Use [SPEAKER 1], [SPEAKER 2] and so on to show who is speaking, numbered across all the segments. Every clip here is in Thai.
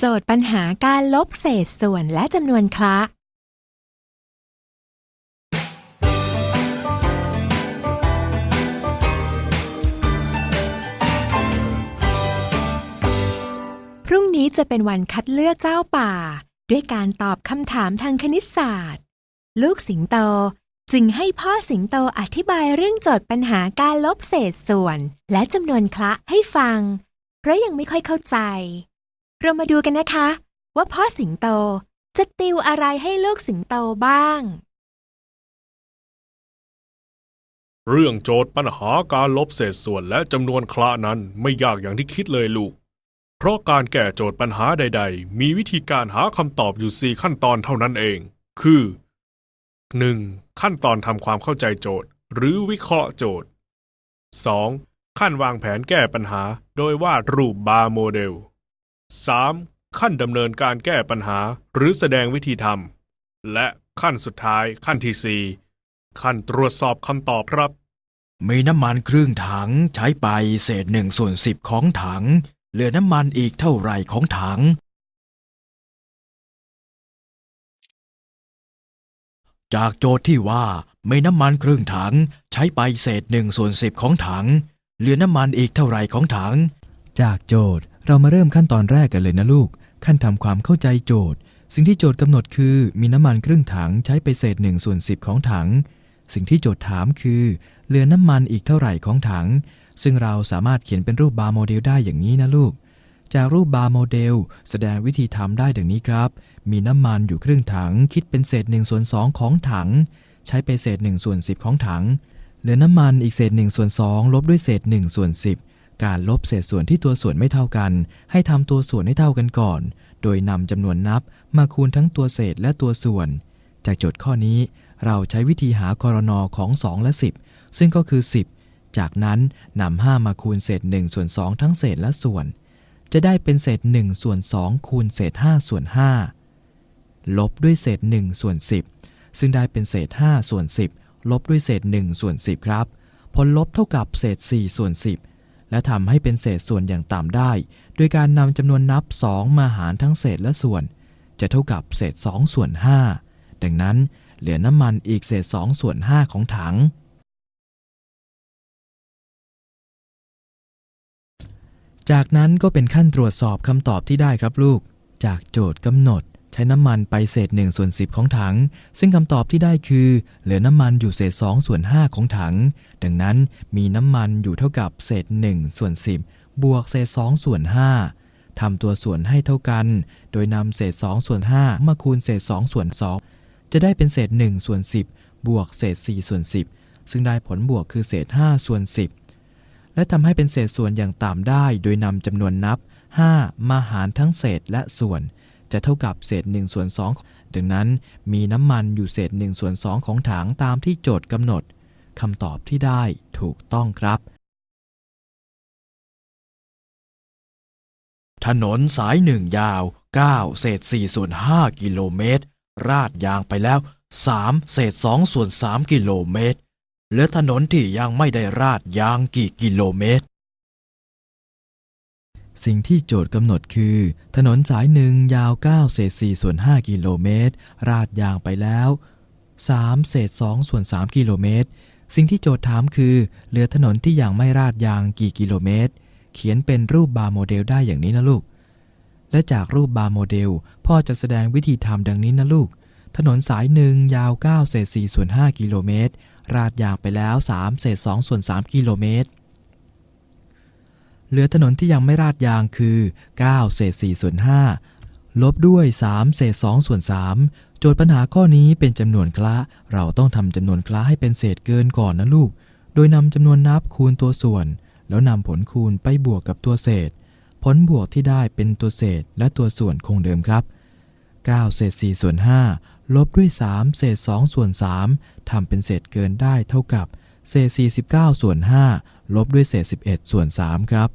[SPEAKER 1] โจทย์ปัญหาการลบเศษส่วนและจำนวนคละ พรุ่งนี้จะเป็นวันคัดเลือกเจ้าป่า ด้วยการตอบคำถามทางคณิตศาสตร์ ลูกสิงโตจึงให้พ่อสิงโตอธิบายเรื่องโจทย์ปัญหาการลบเศษส่วน และจำนวนคละให้ฟัง เพราะยังไม่ค่อยเข้าใจ เรามาดูกันนะคะ ว่าพ่อสิงโตจะติวอะไรให้ลูกสิงโตบ้าง
[SPEAKER 2] เรื่องโจทย์ปัญหาการลบเศษส่วนและจำนวนคละนั้นไม่ยากอย่างที่คิดเลยลูก เพราะการแก้โจทย์ปัญหาใด ๆ มีวิธีการหาคำตอบอยู่ 4 ขั้นตอนเท่านั้นเอง คือ 1. ขั้นตอนทำความเข้าใจโจทย์ หรือวิเคราะห์โจทย์ 2. ขั้นวางแผนแก้ปัญหา โดยวาดรูปบาร์โมเดล 3. ขั้นดำเนินการแก้ปัญหาหรือแสดงวิธีทำและขั้นสุดท้ายขั้นที่ 4 ขั้นตรวจสอบคำตอบครับ
[SPEAKER 3] มีน้ำมันครึ่งถังใช้ไปเศษหนึ่งส่วนสิบของถัง เหลือน้ำมันอีกเท่าไหร่ของถัง จากโจทย์ที่ว่ามีน้ำมันครึ่งถังใช้ไปเศษหนึ่งส่วนสิบของถัง เหลือน้ำมันอีกเท่าไหร่ของถัง
[SPEAKER 4] จากโจทย์ เรามาเริ่มขั้นตอนแรกกันเลยนะลูก ขั้นทำความเข้าใจโจทย์ สิ่งที่โจทย์กำหนดคือ มีน้ำมันครึ่งถังใช้ไปเศษหนึ่งส่วนสิบของถัง สิ่งที่โจทย์ถามคือ เหลือน้ำมันอีกเท่าไหร่ของถัง ซึ่งเราสามารถเขียนเป็นรูปบาร์โมเดลได้อย่างนี้นะลูก จากรูปบาร์โมเดลแสดงวิธีทำได้ดังนี้ครับ มีน้ำมันอยู่ครึ่งถัง คิดเป็นเศษ1ส่วน2ของถัง ใช้ไปเศษ1ส่วน10 ของถัง เหลือน้ำมันอีกเศษ1ส่วน2ลบด้วยเศษ1ส่วน10 การลบเศษส่วนที่ตัวส่วนไม่เท่ากัน ให้ทำตัวส่วนให้เท่ากันก่อน โดยนำจำนวนนับมาคูณทั้งตัวเศษและตัวส่วน จากโจทย์ข้อนี้ เราใช้วิธีหากรนอของ 2 และ 10 ซึ่งก็คือ 10 จากนั้นนำ5มาคูณเศษ1ส่วน2 ทั้งเศษและส่วน จะได้เป็นเศษ1ส่วน2คูณเศษ5ส่วน5ลบด้วยเศษ1ส่วน10 ซึ่งได้เป็นเศษ5ส่วน10 ลบด้วยเศษ1ส่วน10 ครับ ผลลบเท่ากับเศษ4ส่วน10 และทำให้เป็นเศษส่วนอย่างต่ำได้ โดยการนำจำนวนนับ 2 มาหารทั้งเศษและส่วน จะเท่ากับเศษ 2 ส่วน 5 ดังนั้นเหลือน้ำมันอีกเศษ 2 ส่วน 5 ของถัง จากนั้นก็เป็นขั้นตรวจสอบคำตอบที่ได้ครับลูก จากโจทย์กำหนด ใช้น้ำมันไปเศษ1ส่วน10 ของถัง ซึ่งคำตอบที่ได้คือ เหลือน้ำมันอยู่เศษ2ส่วน5 ของถัง ดังนั้นมีน้ำมันอยู่เท่ากับเศษ1ส่วน10 บวกเศษ2ส่วน5ทำตัวส่วนให้เท่ากัน โดยนำเศษ2ส่วน5มาคูณเศษ2ส่วน2จะได้เป็นเศษ1ส่วน10 บวกเศษ4ส่วน10 ซึ่งได้ผลบวกคือเศษ5ส่วน10 และทำให้เป็นเศษส่วนอย่างต่ำได้ โดยนำจำนวนนับ 5 มาหารทั้งเศษและส่วน จะเท่ากับเศษ1ส่วน2ดังนั้นมีน้ำมันอยู่เศษ1ส่วน2ของถังตามที่โจทย์กำหนดคำตอบที่ได้ถูกต้องครับ
[SPEAKER 3] ถนนสายหนึ่งยาว 9 เศษ4ส่วน5กิโลเมตร ราดยางไปแล้ว 3 เศษ2ส่วน3กิโลเมตรเหลือถนนที่ยังไม่ได้ราดยางกี่กิโลเมตร
[SPEAKER 4] สิ่งที่โจทย์กำหนดคือ ถนนสายหนึ่งยาว 9 เศษ4ส่วน 5 กิโลเมตร ราดยางไปแล้ว 3 เศษ2ส่วน 3 กิโลเมตร สิ่งที่โจทย์ถามคือ เหลือถนนที่ยังไม่ราดยางกี่กิโลเมตร เขียนเป็นรูปบาร์โมเดลได้อย่างนี้นะลูก และจากรูปบาร์โมเดล พ่อจะแสดงวิธีทำดังนี้นะลูก ถนนสายหนึ่งยาว 9 เศษ4ส่วน 5 กิโลเมตร ราดยางไปแล้ว 3 เศษ2ส่วน 3 กิโลเมตร เหลือถนนที่ยังไม่ราดยางคือ 9 เศษ4ส่วน5ลบด้วย 3 เศษ2ส่วน3โจทย์ปัญหาข้อนี้เป็นจำนวนคละ เราต้องทำจำนวนคละให้เป็นเศษเกินก่อนนะลูก โดยนำจำนวนนับคูณตัวส่วน แล้วนำผลคูณไปบวกกับตัวเศษ ผลบวกที่ได้เป็นตัวเศษและตัวส่วนคงเดิมครับ 9 เศษ4ส่วน5ลบด้วย 3 เศษ2ส่วน3ทำเป็นเศษเกินได้เท่ากับเศษ49ส่วน5ลบด้วยเศษ11ส่วน3ครับ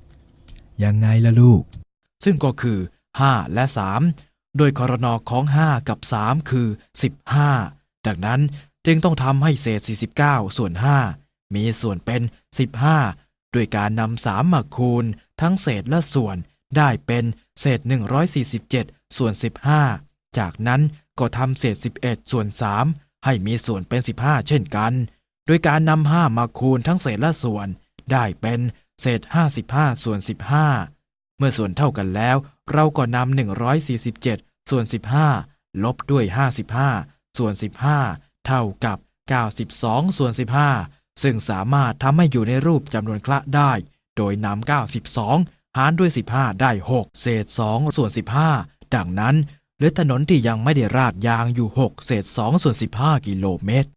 [SPEAKER 4] ยังไงล่ะลูก
[SPEAKER 3] ซึ่งก็คือ 5 และ 3 โดยครนอของ 5 กับ 3 คือ 15 ดังนั้นจึงต้องทำให้เศษ 49 ส่วน 5 มีส่วนเป็น 15 ด้วยการนำ3มาคูณ ทั้งเศษและส่วนได้เป็นเศษ 147 ส่วน 15 จากนั้นก็ทำเศษ 11 ส่วน 3 ให้มีส่วนเป็น 15 เช่นกัน โดยการนำ5มาคูณทั้งเศษและส่วนได้เป็น เศษ 55 ส่วน 15 เมื่อส่วนเท่ากันแล้ว เราก็นำ147 ส่วน 15 ลบด้วย 55 ส่วน 15 เท่ากับ 92 ส่วน 15 ซึ่งสามารถทำให้อยู่ในรูปจำนวนคละได้ โดยนำ92หารด้วย 15 ได้ 6 เศษ 2 ส่วน 15 ดังนั้นเหลือถนนที่ยังไม่ได้ราดยางอยู่ 6 เศษ 2 ส่วน 15 กิโลเมตร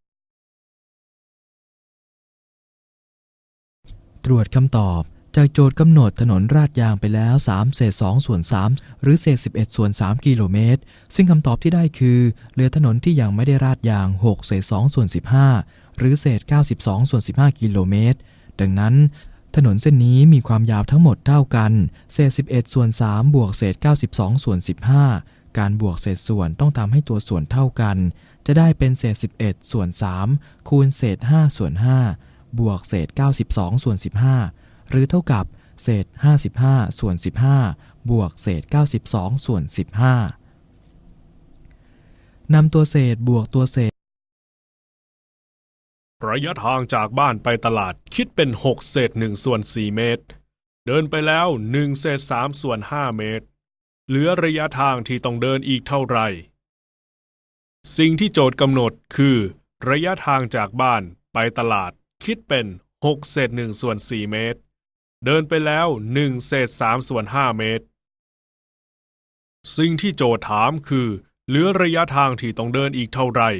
[SPEAKER 4] ตรวจคำตอบ จากโจทย์กำหนดถนนราดยางไปแล้ว 3 เศษ 2 ส่วน 3 หรือเศษ 11 ส่วน 3 กิโลเมตร ซึ่งคำตอบที่ได้คือ เหลือถนนที่ยังไม่ได้ราดยาง 6 เศษ 2 ส่วน 15 หรือเศษ 92 ส่วน 15 กิโลเมตร ดังนั้น ถนนเส้นนี้มีความยาวทั้งหมดเท่ากัน เศษ 11 ส่วน 3 บวกเศษ 92 ส่วน 15การบวกเศษส่วนต้องทำให้ตัวส่วนเท่ากัน จะได้เป็นเศษ 11 ส่วน 3 คูณเศษ 5 ส่วน 5 บวกเศษ 92 ส่วน 15 หรือเท่ากับเศษ 55 ส่วน 15 บวกเศษ 92 ส่วน 15นำตัวเศษบวกตัวเศษ
[SPEAKER 2] ระยะทางจากบ้านไปตลาดคิดเป็น 6 เศษ 1 ส่วน 4 เมตร เดินไปแล้ว 1 เศษ 3 ส่วน 5 เมตร เหลือระยะทางที่ต้องเดินอีกเท่าไหร่ สิ่งที่โจทย์กำหนดคือ ระยะทางจากบ้านไปตลาด คิดเป็น6เศษ1ส่วน4เมตร เดินไปแล้ว1เศษ3ส่วน5เมตร สิ่งที่โจทย์ถามคือ เหลือระยะทางที่ต้องเดินอีกเท่าไหร่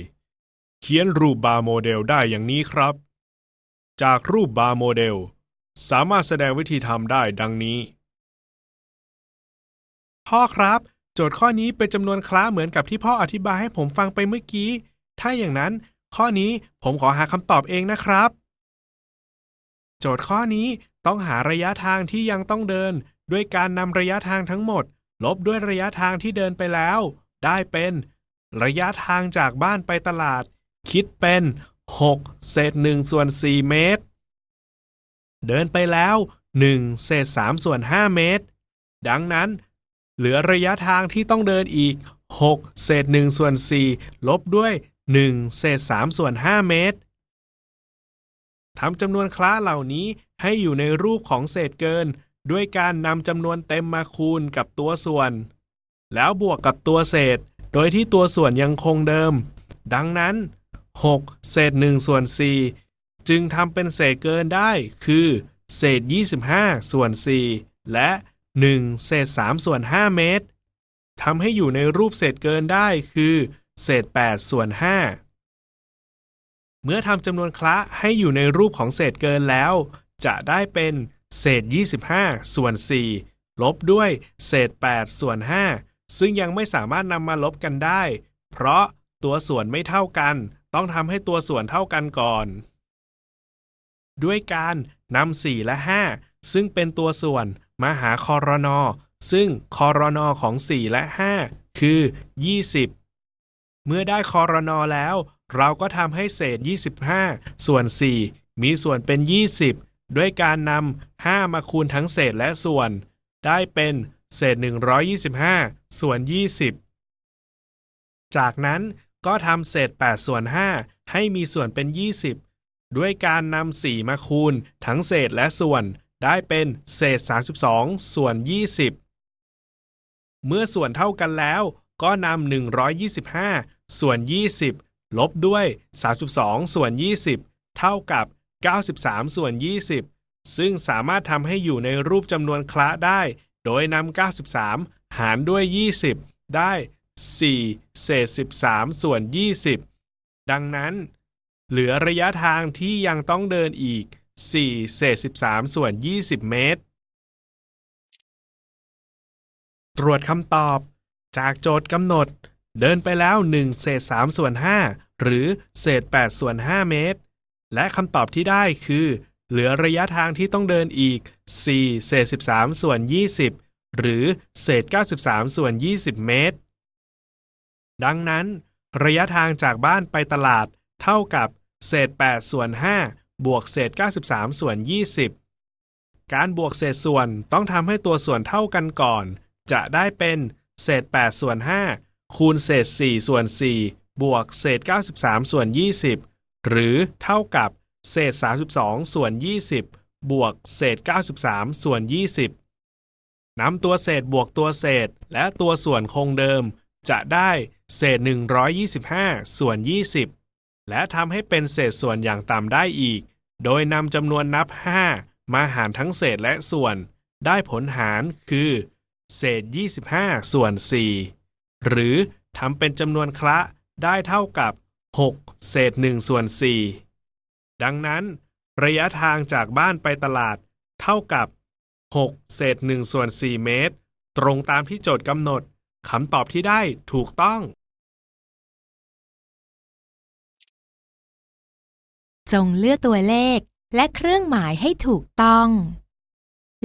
[SPEAKER 2] เขียนรูปบาร์โมเดลได้อย่างนี้ครับ จากรูปบาร์โมเดล สามารถแสดงวิธีทำได้ดังนี้ พ่อครับ โจทย์ข้อนี้เป็นจำนวนคล้าเหมือนกับที่พ่ออธิบายให้ผมฟังไปเมื่อกี้ ถ้าอย่างนั้น ข้อนี้ผมขอหาคำตอบเองนะครับ โจทย์ข้อนี้ต้องหาระยะทางที่ยังต้องเดิน ด้วยการนำระยะทางทั้งหมด ลบด้วยระยะทางที่เดินไปแล้ว ได้เป็น ระยะทางจากบ้านไปตลาด คิดเป็น 6 เศษ1ส่วน 4 เมตร เดินไปแล้ว 1 เศษ3ส่วน 5 เมตร ดังนั้น เหลือระยะทางที่ต้องเดินอีก 6 เศษ1ส่วน 4 ลบด้วย 1 เศษ3ส่วน 5 เมตร ทำจำนวนคล้าเหล่านี้ให้อยู่ในรูปของเศษเกิน ด้วยการนำจำนวนเต็มมาคูณกับตัวส่วน แล้วบวกกับตัวเศษ โดยที่ตัวส่วนยังคงเดิม ดังนั้น 6 เศษ1ส่วน4จึงทำเป็นเศษเกินได้ คือ เศษ 25 ส่วน 4 และ 1 เศษ3ส่วน 5 เมตรทำให้อยู่ในรูปเศษเกินได้คือ เศษ8ส่วน5 เมื่อทำจำนวนคละให้อยู่ในรูปของเศษเกินแล้ว จะได้เป็นเศษ 25 ส่วน 4 ลบด้วยเศษ 8 ส่วน 5 ซึ่งยังไม่สามารถนำมาลบกันได้ เพราะตัวส่วนไม่เท่ากัน ต้องทำให้ตัวส่วนเท่ากันก่อน ด้วยการนำ4 และ 5 ซึ่งเป็นตัวส่วนมาหาคอรนอซึ่งคอรนอของ 4 และ 5 คือ 20 เมื่อได้คอรนอแล้ว เราก็ทำให้เศษ 25 ส่วน 4 มีส่วนเป็น 20 ด้วยการนำ5มาคูณทั้งเศษและส่วน ได้เป็นเศษ 125 ส่วน 20 จากนั้นก็ทำเศษ 8 ส่วน 5 ให้มีส่วนเป็น 20 ด้วยการนำ4มาคูณทั้งเศษและส่วน ได้เป็นเศษ 32 ส่วน 20 เมื่อส่วนเท่ากันแล้ว ก็นำ125 ส่วน 20 ลบด้วย 32 ส่วน 20 เท่ากับ 93 ส่วน 20 ซึ่งสามารถทำให้อยู่ในรูปจำนวนคละได้ โดยนำ93 หารด้วย 20 ได้ 4 เศษ 13 ส่วน 20 ดังนั้น เหลือระยะทางที่ยังต้องเดินอีก 4 เศษ 13 ส่วน 20 เมตร ตรวจคำตอบ จากโจทย์กำหนด เดินไปแล้ว1เศษ3ส่วน5หรือเศษ8ส่วน5เมตร และคำตอบที่ได้คือ เหลือระยะทางที่ต้องเดินอีก 4 เศษ 13 ส่วน 20 หรือเศษ 93 ส่วน 20 เมตร ดังนั้น ระยะทางจากบ้านไปตลาดเท่ากับเศษ 8 ส่วน 5 บวกเศษ 93 ส่วน 20 การบวกเศษส่วนต้องทำให้ตัวส่วนเท่ากันก่อน จะได้เป็นเศษ 8 ส่วน 5 คูณเศษ 4 ส่วน 4 บวกเศษ 93 ส่วน 20 หรือเท่ากับเศษ 32 ส่วน 20 บวกเศษ 93 ส่วน 20นำตัวเศษบวกตัวเศษและตัวส่วนคงเดิม จะได้เศษ 125 ส่วน 20 และทำให้เป็นเศษส่วนอย่างต่ำได้อีก โดยนำจำนวนนับ 5 มาหารทั้งเศษและส่วน ได้ผลหารคือ เศษ 25 ส่วน 4 หรือทำเป็นจำนวนคละได้เท่ากับ 6 เศษ1ส่วน4ดังนั้น ระยะทางจากบ้านไปตลาดเท่ากับ 6 เศษ1ส่วน4เมตร ตรงตามที่โจทย์กำหนดคำตอบที่ได้ถูกต้อง
[SPEAKER 1] จงเลือกตัวเลขและเครื่องหมายให้ถูกต้อง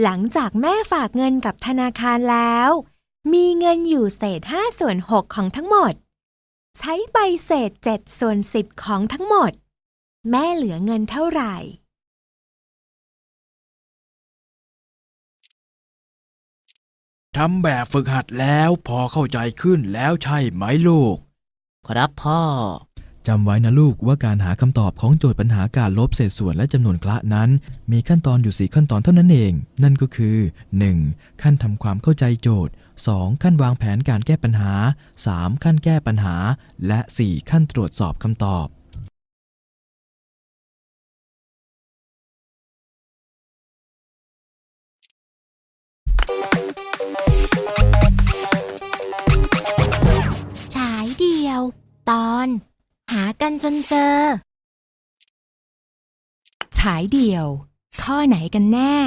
[SPEAKER 1] หลังจากแม่ฝากเงินกับธนาคารแล้ว มีเงินอยู่เศษ5ส่วน6ของทั้งหมด ใช้ไปเศษ7ส่วน10ของทั้งหมด แม่เหลือเงินเท่าไหร่
[SPEAKER 3] ทำแบบฝึกหัดแล้วพอเข้าใจขึ้นแล้วใช่ไหมลูก
[SPEAKER 5] ครับพ่อ
[SPEAKER 4] จำไว้นะลูกว่าการหาคำตอบของโจทย์ปัญหาการลบเศษส่วนและจำนวนคละนั้น มีขั้นตอนอยู่ 4 ขั้นตอนเท่านั้นเอง นั่นก็คือ 1. ขั้นทำความเข้าใจโจทย์ 2. ขั้นวางแผนการแก้ปัญหา 3. ขั้นแก้ปัญหา และ 4. ขั้นตรวจสอบคำตอบ
[SPEAKER 1] ฉายเดียว ตอน หากันจนเจอ ฉายเดียว ข้อไหนกันแน่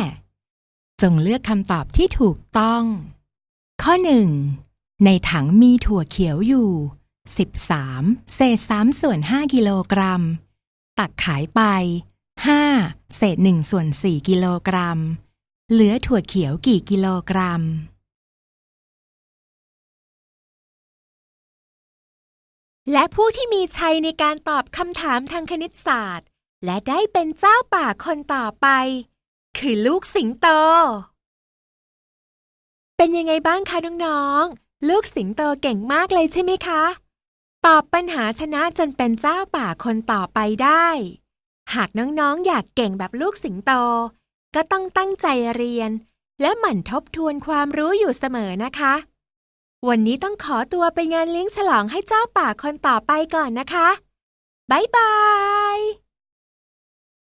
[SPEAKER 1] จงเลือกคำตอบที่ถูกต้อง ข้อหนึ่งในถังมีถั่วเขียวอยู่ 13 เศษ3ส่วน 5 กิโลกรัม ตักขายไป 5 เศษ1ส่วน 4 กิโลกรัม เหลือถั่วเขียวกี่กิโลกรัม และผู้ที่มีชัยในการตอบคำถามทางคณิตศาสตร์ และได้เป็นเจ้าป่าคนต่อไป คือลูกสิงโต เป็นยังไงบ้างคะน้องๆ ลูกสิงโตเก่งมากเลยใช่ไหมคะ ตอบปัญหาชนะจนเป็นเจ้าป่าคนต่อไปได้ หากน้องๆ อยากเก่งแบบลูกสิงโต ก็ต้องตั้งใจเรียน และหมั่นทบทวนความรู้อยู่เสมอนะคะ วันนี้ต้องขอตัวไปงานเลี้ยงฉลองให้เจ้าป่าคนต่อไปก่อนนะคะ บ๊ายบาย